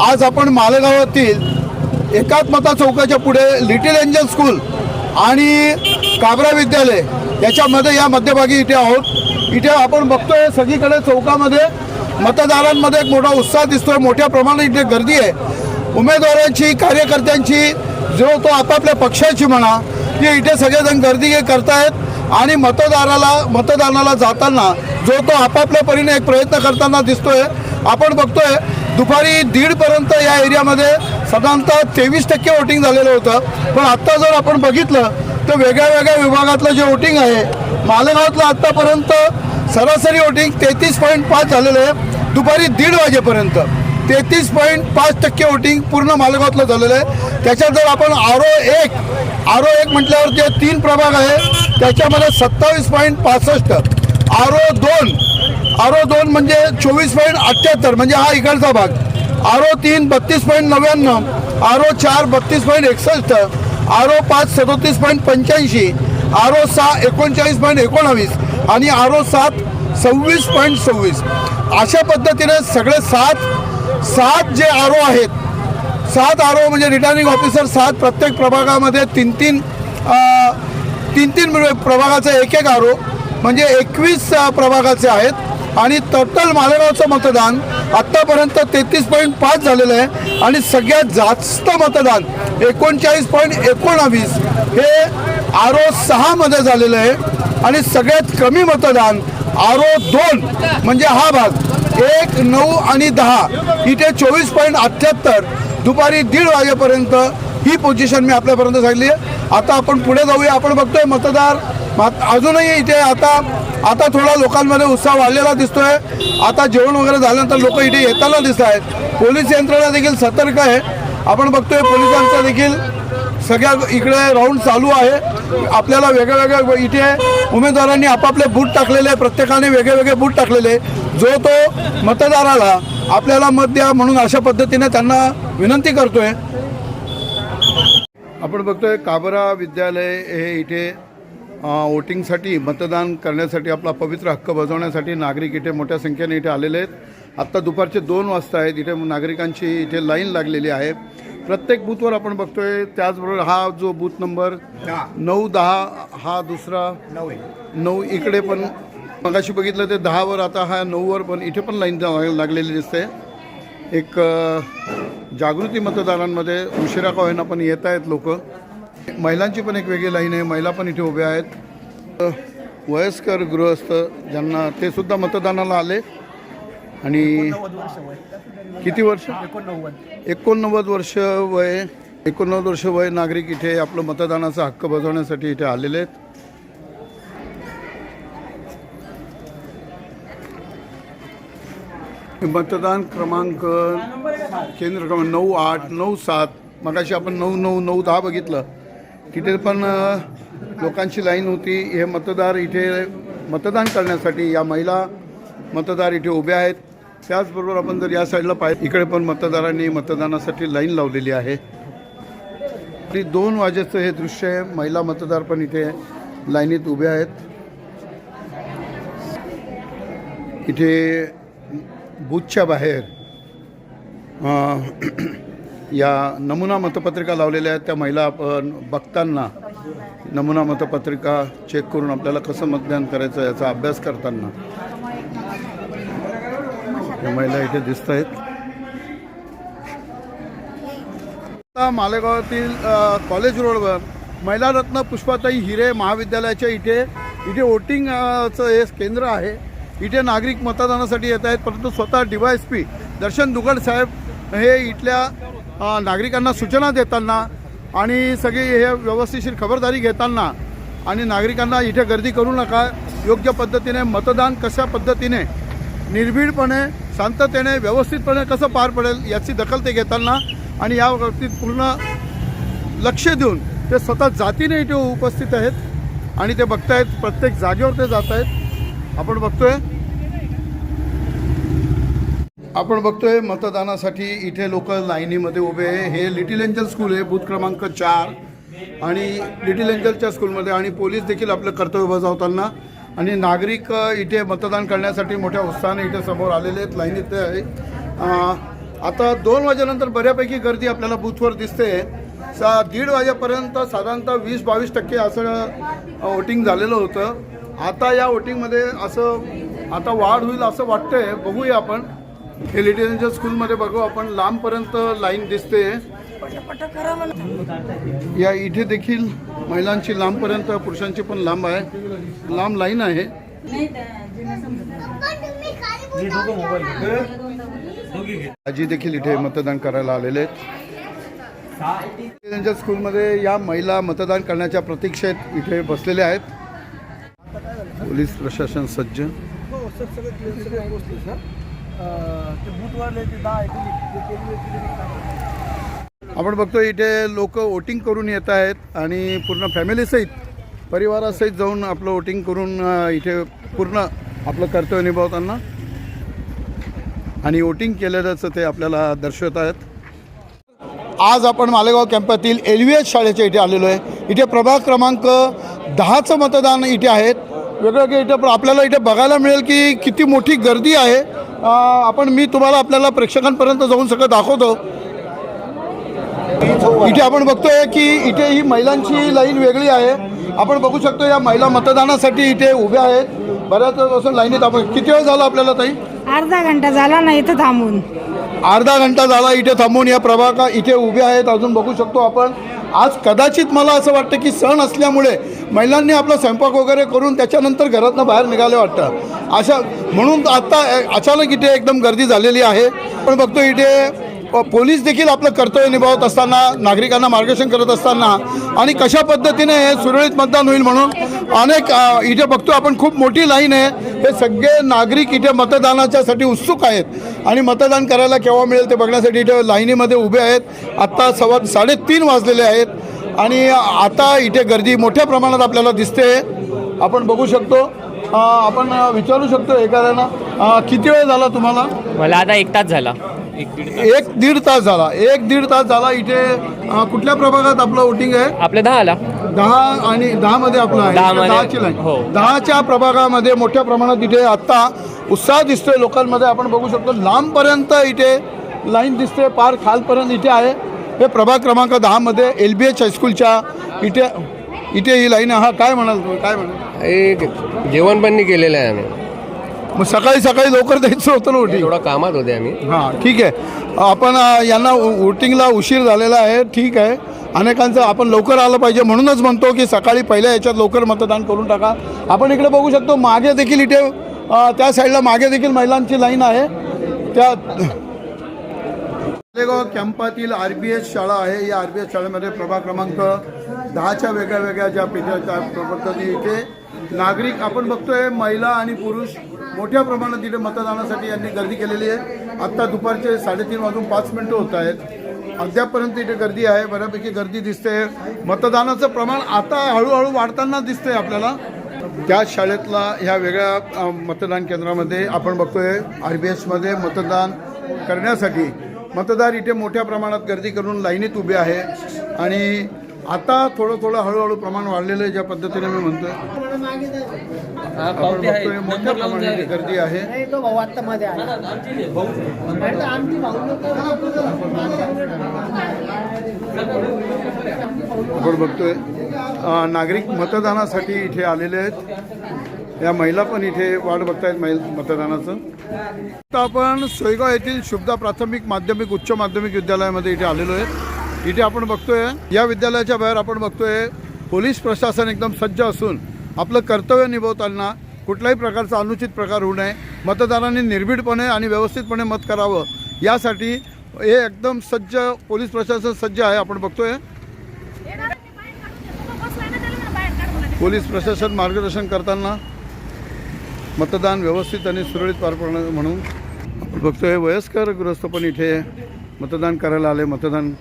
आज आपण मालेगावातील एकात्मता चौकाच्या पुढे लिटिल एंजल स्कूल आणि काबरा विद्यालय याच्यामध्ये या मध्यभागी इथे आहोत. इथे आपण बघतोय सगळीकडे चौकामध्ये मतदारांमध्ये एक मोठा उत्साह दिसतोय. मोठ्या प्रमाणात इथे गर्दी आहे. उमेदवारांची कार्यकर्त्यांची जो तो आपापल्या पक्षाची म्हणा की इथे सगळेजण गर्दी करतायत आणि मतदाराला मतदानाला जाताना जो तो आपापल्या परीने एक प्रयत्न करताना दिसतोय. आपण बघतोय दुपारी दीडपर्यंत या एरियामध्ये साधारणतः तेवीस टक्के वोटिंग झालेलं होतं. पण आत्ता जर आपण बघितलं तर वेगळ्या वेगळ्या विभागातलं जे वोटिंग आहे मालेगावातलं आत्तापर्यंत सरासरी वोटिंग तेहतीस पॉईंट पाच झालेलं आहे. दुपारी दीड वाजेपर्यंत तेहतीस पॉईंट पाच टक्के वोटिंग पूर्ण मालेगावातलं झालेलं आहे. त्याच्यात जर आपण आरो एक आरो एक म्हटल्यावर जे तीन प्रभाग आहे. त्याच्यामध्ये सत्तावीस पॉईंट पासष्ट आरो दोन आरो दोन म्हणजे चोवीस पॉईंट अठ्ठ्याहत्तर म्हणजे हा इकडचा भाग. आरो तीन बत्तीस पॉईंट नव्याण्णव आरो चार बत्तीस पॉईंट एकसष्ट आरो पाच सदोतीस पॉईंट पंच्याऐंशी आरो सहा एकोणचाळीस पॉईंट एकोणावीस आणि आरो सात सव्वीस पॉईंट सव्वीस. अशा पद्धतीने सगळे सात सात जे आरो आहेत सात आरो म्हणजे रिटर्निंग ऑफिसर सात प्रत्येक प्रभागामध्ये तीन तीन तीन तीन प्रभागाचे एक एक आरो म्हणजे एकवीस प्रभागाचे आहेत. आणि टोटल मालेगावचं मतदान आत्तापर्यंत तेहतीस पॉईंट पाच झालेलं आहे आणि सगळ्यात जास्त मतदान एकोणचाळीस पॉईंट एकोणावीस हे आरो सहामध्ये झालेलं आहे. आणि सगळ्यात कमी मतदान आरो दोन म्हणजे हा भाग एक नऊ आणि दहा इथे चोवीस पॉईंट अठ्ठ्याहत्तर दुपारी दीड वाजेपर्यंत ही पोझिशन मी आपल्यापर्यंत सांगली आहे. आता आपण पुढे जाऊया आपण बघतोय मतदार मात- अजूनही इथे आता आता थोडा लोकांमध्ये उत्साह वाढलेला दिसतोय. आता जेवण वगैरे झाल्यानंतर लोक इथे येताना दिसत आहेत. पोलीस यंत्रणा देखील सतर्क आहे. आपण बघतोय पोलिसांचा देखील सगळ्या इकडे राऊंड चालू आहे. आपल्याला वेगळ्या वेगळ्या इथे उमेदवारांनी आपापले बूट टाकलेले आहे प्रत्येकाने वेगळे वेगळे बूट टाकलेले आहे. जो तो मतदाराला आपल्याला मत द्या म्हणून अशा पद्धतीने त्यांना विनंती करतोय. आपण बघतोय काबरा विद्यालय हे इथे वोटिंगसाठी मतदान करण्यासाठी आपला पवित्र हक्क बजावण्यासाठी नागरिक इथे मोठ्या संख्येने इथे आलेले आहेत. आत्ता दुपारचे दोन वाजता आहेत. इथे नागरिकांची इथे लाईन लागलेली आहे. प्रत्येक बूथवर आपण बघतोय त्याचबरोबर हा जो बूथ नंबर नऊ दहा हा दुसरा नऊ इकडे पण मगाशी बघितलं ते दहावर आता हा नऊवर पण इथे पण लाईन लागलेली दिसते. एक जागृती मतदारांमध्ये उशिरा का होईना पण येत आहेत लोक. महिलांची पण एक वेगळी लाईन आहे. महिला पण इथे उभ्या आहेत. वयस्कर गृहस्थ ज्यांना ते सुद्धा मतदानाला आले. आणि किती वर्ष? एकोणनव्वद वर्ष वय एकोणनव्वद वर्ष वय नागरिक इथे आपलं मतदानाचा हक्क बजावण्यासाठी इथे आलेले आहेत. मतदान क्रमांक केंद्र क्रमांक नऊ आठ नऊ सात मगाशी आपण नऊ नऊ नऊ दहा बघितलं. तिथे पण लोकांची लाईन होती. हे मतदार इथे मतदान करण्यासाठी या महिला मतदार इथे उभ्या आहेत. त्याचबरोबर आपण जर या साईडला पाहिजे इकडे पण मतदारांनी मतदानासाठी लाईन लावलेली आहे. तरी दोन वाजेचं हे दृश्य आहे. महिला मतदार पण इथे लाईनीत उभे आहेत. इथे बूथच्या बाहेर या नमुना मतपत्रिका लावलेल्या आहेत. त्या महिला आपण बघताना नमुना मतपत्रिका चेक करून आपल्याला कसं मतदान करायचं याचा अभ्यास करताना या महिला इथे दिसत आहेत. आता मालेगावातील कॉलेज रोडवर महिला रत्न पुष्पाताई हिरे महाविद्यालयाच्या इथे इथे वोटिंगचं हे केंद्र आहे. इथे नागरिक मतदानासाठी येत आहेत. परंतु स्वतः डीवायस पी दर्शन दुगड साहेब हे इथल्या नागरिकांना सूचना देताना आणि सगळी हे व्यवस्थिशीर खबरदारी घेताना आणि नागरिकांना इथे गर्दी करू नका योग्य पद्धतीने मतदान कशा पद्धतीने निर्भीडपणे शांततेने व्यवस्थितपणे कसं पार पडेल याची दखल ते घेताना आणि या बाबतीत पूर्ण लक्ष देऊन ते स्वतः जातीने इथे उपस्थित आहेत आणि ते बघतायत प्रत्येक जागेवर ते जात आहेत आपण बघतोय. आपण बघतोय मतदानासाठी इथे लोक लाईनीमध्ये उभे आहे. हे लिटिल एंजल स्कूल आहे बूथ क्रमांक चार. आणि लिटिल एंजलच्या स्कूलमध्ये आणि पोलीस देखील आपलं कर्तव्य बजावताना आणि नागरिक इथे मतदान करण्यासाठी मोठ्या उत्साहाने इथे समोर आलेले आहेत. लाईनीत आहे. आता दोन वाजेनंतर बऱ्यापैकी गर्दी आपल्याला बूथवर दिसते. सा दीड वाजेपर्यंत साधारणतः वीस बावीस टक्के असं वोटिंग झालेलं होतं. आता या वोटिंगमध्ये असं आता वाढ होईल असं वाटतंय. बघूया आपण. हे लिटिरेंजर स्कूलमध्ये बघू आपण लांबपर्यंत लाईन दिसते. या इथे देखील महिलांची लांबपर्यंत पुरुषांची पण लांब आहे. लांब लाईन आहे. आजी देखील इथे मतदान करायला आलेले आहेत. त्यांच्या स्कूलमध्ये या महिला मतदान करण्याच्या प्रतीक्षेत इथे बसलेल्या आहेत. पोलीस प्रशासन सज्ज. ते बूथवाले ते दहा आहे ते आपण बघतो इथे लोक वोटिंग करून येत आहेत आणि पूर्ण फॅमिलीसहित परिवारासहित जाऊन आपलं वोटिंग करून इथे पूर्ण आपलं कर्तव्य निभावताना आणि वोटिंग केलेल्याचं ते आपल्याला दर्शवत आहेत. आज आपण मालेगाव कॅम्पातील एल व्ही एस शाळेच्या इथे आलेलो आहे. इथे प्रभाग क्रमांक दहाचं मतदान इथे आहेत वेगवेगळे इथे पण आपल्याला इथे बघायला मिळेल की किती मोठी गर्दी आहे. आपण मी तुम्हाला आपल्याला प्रेक्षकांपर्यंत जाऊन सगळं दाखवतो. इथे आपण बघतोय की इथे ही महिलांची लाईन वेगळी आहे. आपण बघू शकतो या महिला मतदानासाठी इथे उभ्या आहेत. बऱ्याच वेळापासून लाईनीत आपण किती वेळ झाला आपल्याला ताई? अर्धा घंटा झाला ना इथं थांबून. अर्धा घंटा झाला इथे थांबून. या प्रभागा इथे उभे आहेत. अजून बघू शकतो आपण. आज कदाचित मला असं वाटतं की सण असल्यामुळे महिलांनी आपला स्वयंपाक वगैरे करून त्याच्यानंतर घरातनं बाहेर निघाले वाटतं. अशा म्हणून आत्ता अचानक इथे एकदम गर्दी झालेली आहे. पण बघतो इथे पोलीस देखील आपलं कर्तव्य निभावत असताना नागरिकांना मार्गदर्शन करत असताना आणि कशा पद्धतीने हे सुरळीत मतदान होईल म्हणून अनेक इथे बघतो आपण खूप मोठी लाईन आहे. हे सगळे नागरिक इथे मतदानाच्यासाठी उत्सुक आहेत. आणि मतदान करायला केव्हा मिळेल ते बघण्यासाठी इथे लाईनीमध्ये उभे आहेत. आत्ता सव्वा साडेतीन वाजलेले आहेत. आणि आता इथे गर्दी मोठ्या प्रमाणात आपल्याला दिसते. आपण बघू शकतो. आपण विचारू शकतो एखाद्याला. किती वेळ झाला तुम्हाला? मला आता एक तास झाला. एक दीड तास. झाला. एक दीड तास झाला इथे कुठल्या प्रभागात आपलं वोटिंग आहे? आपलं दहा आला. दहा आणि दहा मध्ये आपलं आहे. दहामध्ये- दहाची लाईन हो. दहाच्या प्रभागामध्ये मोठ्या प्रमाणात इथे आत्ता उत्साह दिसतोय लोकांमध्ये. आपण बघू शकतो लांबपर्यंत इथे लाईन दिसते पार खालपर्यंत इथे आहे. हे प्रभाग क्रमांक दहामध्ये एल बी एच हायस्कूलच्या इथे इथे ही लाईन हा काय म्हणाल तुम्ही? काय म्हणाल? एक जेवण पण नाही केलेलं आहे आम्ही. मग सकाळी सकाळी लवकर द्यायचं होतं ना वोटिंग? थोडा कामात होते आम्ही. हां ठीक आहे. आपण अ, यांना वोटिंगला उशीर झालेला आहे. ठीक आहे. अनेकांचं आपण लवकर आलं पाहिजे. म्हणूनच म्हणतो की सकाळी पहिल्या याच्यात लवकर मतदान करून टाका. आपण इकडे बघू शकतो मागे देखील इथे अ, त्या साईडला मागे देखील महिलांची लाईन आहे. त्या मालेगाव कॅम्पातील आर बी एस शाळा आहे. या आर बी एस शाळेमध्ये प्रभाग क्रमांक दहाच्या वेगळ्या वेगळ्या ज्या पिढ्या त्या पद्धती इथे नागरिक आपण बघतोय महिला आणि पुरुष मोठ्या प्रमाणात तिथे मतदानासाठी यांनी गर्दी केलेली आहे. आत्ता दुपारचे साडेतीन वाजून पाच मिनटं होत आहेत. अद्यापपर्यंत इथे गर्दी आहे. बऱ्यापैकी गर्दी दिसते मतदानाचं प्रमाण आता हळूहळू वाढताना दिसतंय आपल्याला. त्या शाळेतला ह्या वेगळ्या मतदान केंद्रामध्ये आपण बघतोय आर बी एसमध्ये मतदान करण्यासाठी मतदार इथे मोठ्या प्रमाणात गर्दी करून लाईनीत उभे आहे. आणि आता थोडं थोडं हळूहळू प्रमाण वाढलेलं आहे ज्या पद्धतीने मी म्हणतोय. आपण बघतोय मोठ्या प्रमाणात गर्दी आहे. भाऊ आपण बघतोय. नागरिक मतदानासाठी इथे आलेले आहेत. या महिला पण इथे वाट बघतायत महिल मतदानाचं. आता आपण सोयगाव येथील शुभदा प्राथमिक माध्यमिक उच्च माध्यमिक विद्यालयामध्ये इथे आलेलो आहे. इथे आपण बघतोय या विद्यालयाच्या बाहेर आपण बघतोय पोलीस प्रशासन एकदम सज्ज असून आपलं कर्तव्य निभवताना कुठल्याही प्रकारचा अनुचित प्रकार होऊ नये. मतदारांनी निर्भीडपणे आणि व्यवस्थितपणे मत करावं. यासाठी हे एकदम सज्ज पोलीस प्रशासन सज्ज आहे आपण बघतोय. पोलीस प्रशासन मार्गदर्शन करताना मतदान व्यवस्थित आणि सुरळीत पार पडणं म्हणून. बघतोय वयस्कर गृहस्थ पण इथे मतदान करायला आले मतदान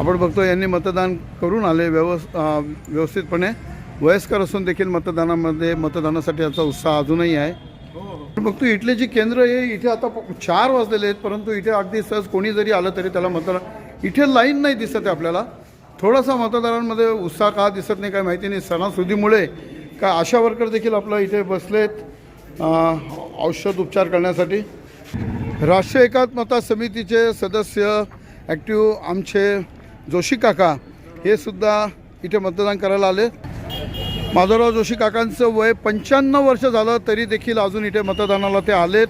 आपण बघतो यांनी मतदान करून आले व्यवस् व्यवस्थितपणे. वयस्कर असून देखील मतदानामध्ये मतदानासाठी याचा उत्साह अजूनही आहे. आपण बघतो इथले जी केंद्र आहे इथे आता चार वाजलेले आहेत परंतु इथे अगदी सहज कोणी जरी आलं तरी त्याला मतदान इथे लाईन नाही दिसत आहे आपल्याला. थोडासा मतदारांमध्ये उत्साह का दिसत नाही काय माहिती नाही. सणासुदीमुळे का आशा वर्कर देखील आपलं इथे बसलेत औषध उपचार करण्यासाठी. राष्ट्रीय एकात्मता समितीचे सदस्य ॲक्टिव्ह आमचे जोशी काका हे सुद्धा इथे मतदान करायला आले. माधवराव जोशी काकांचं वय पंच्याण्णव वर्ष झालं तरी देखील अजून इथे मतदानाला ते आलेत.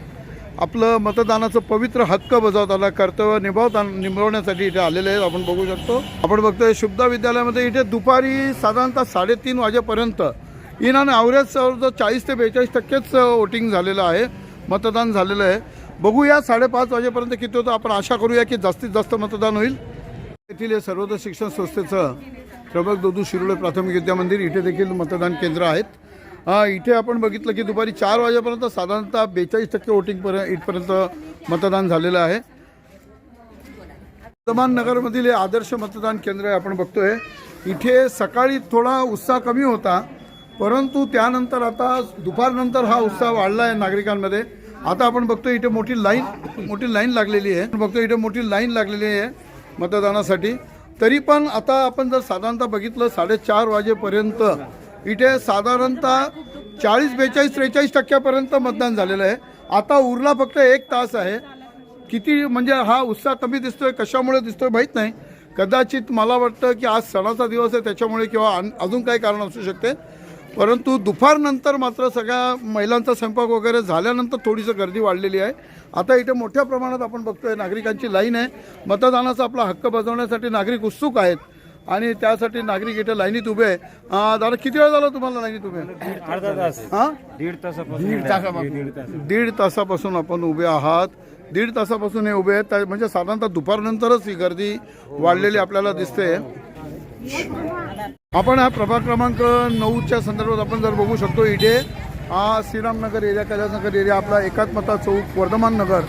आपलं मतदानाचं पवित्र हक्क बजावताना कर्तव्य निभावता निभावण्यासाठी इथे आलेले आहेत आपण बघू शकतो. आपण बघतोय शुभदा विद्यालयामध्ये इथे दुपारी साधारणतः साडेतीन वाजेपर्यंत इन आणि ॲव्हरेज जवळजवळ चाळीस ते बेचाळीस टक्केच वोटिंग झालेलं आहे मतदान झालेलं आहे. बघूया साडेपाच वाजेपर्यंत किती होतं आपण आशा करूया की जास्तीत जास्त मतदान होईल. येथील सर्वोदय शिक्षण संस्थेचं त्र्यंबक दोदू शिरोळे प्राथमिक विद्या मंदिर इथे देखील मतदान केंद्र आहेत. इथे आपण बघितलं की दुपारी चार वाजेपर्यंत साधारणतः बेचाळीस टक्के वोटिंगपर्यंत इथपर्यंत मतदान झालेलं आहे. वर्धमान नगरमधील हे आदर्श मतदान केंद्र आहे आपण बघतोय. इथे सकाळी थोडा उत्साह कमी होता परंतु त्यानंतर आता दुपारनंतर हा उत्साह वाढला आहे नागरिकांमध्ये. आता आपण बघतोय इथे मोठी लाईन मोठी लाईन लागलेली आहे. बघतोय इथे मोठी लाईन लागलेली आहे. मतदानासाठी. तरी पण आता आपण जर साधारणतः बघितलं साडेचार वाजेपर्यंत इथे साधारणतः चाळीस बेचाळीस त्रेचाळीस टक्क्यापर्यंत मतदान झालेलं आहे. आता उरला फक्त एक तास आहे. किती म्हणजे हा उत्साह कमी दिसतोय कशामुळे दिसतोय माहीत नाही. कदाचित मला वाटतं की आज सणाचा दिवस आहे त्याच्यामुळे किंवा अजून काही कारण असू शकते. परंतु दुपारनंतर मात्र सगळ्या महिलांचा स्वयंपाक वगैरे झाल्यानंतर थोडीशी गर्दी वाढलेली आहे. आता इथे मोठ्या प्रमाणात आपण बघतोय नागरिकांची लाईन आहे. मतदानाचा आपला हक्क बजावण्यासाठी नागरिक उत्सुक आहेत आणि त्यासाठी नागरिक इथे लाईनीत उभे आहे दादा किती वेळ झाला तुम्हाला लाईनीत उभे? हां? दीड तासापासून. दीड तासापासून आपण उभे आहात. दीड तासापासून हे उभे आहेत. म्हणजे साधारणतः दुपारनंतरच ही गर्दी वाढलेली आपल्याला दिसते. आपण हा प्रभाग क्रमांक नऊच्या संदर्भात आपण जर बघू शकतो इथे हा श्रीरामनगर एरिया कैलासनगर एरिया आपला एकात्मता चौक वर्धमान नगर.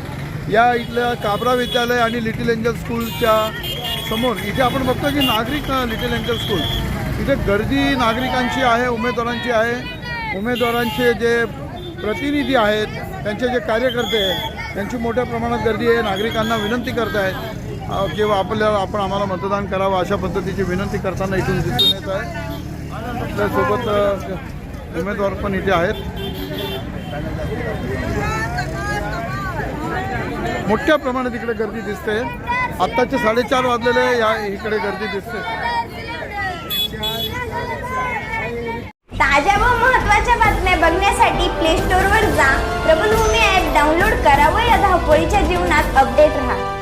या इथल्या काबरा विद्यालय आणि लिटिल एंजल स्कूलच्या समोर इथे आपण बघतो की नागरिक लिटिल एंजल स्कूल. इथे गर्दी नागरिकांची आहे उमेदवारांची आहे. उमेदवारांचे जे प्रतिनिधी आहेत त्यांचे जे कार्यकर्ते आहेत त्यांची मोठ्या प्रमाणात गर्दी आहे. नागरिकांना विनंती करत आहेत किंवा आपल्याला आपण आम्हाला मतदान करावं अशा पद्धतीची विनंती करताना इथून दिसून येत आहे. आपल्यासोबत उमेदवार पण इथे आहेत. मोठ्या प्रमाणात इकडे गर्दी दिसते. आत्ताचे साडेचार वाजलेले या इकडे गर्दी दिसते. ताज्या व महत्त्वाच्या बातम्या बघण्यासाठी प्ले स्टोअरवर जा. प्रबलभूमी ॲप डाउनलोड करा व या धावपळीच्या जीवनात अपडेट राहा.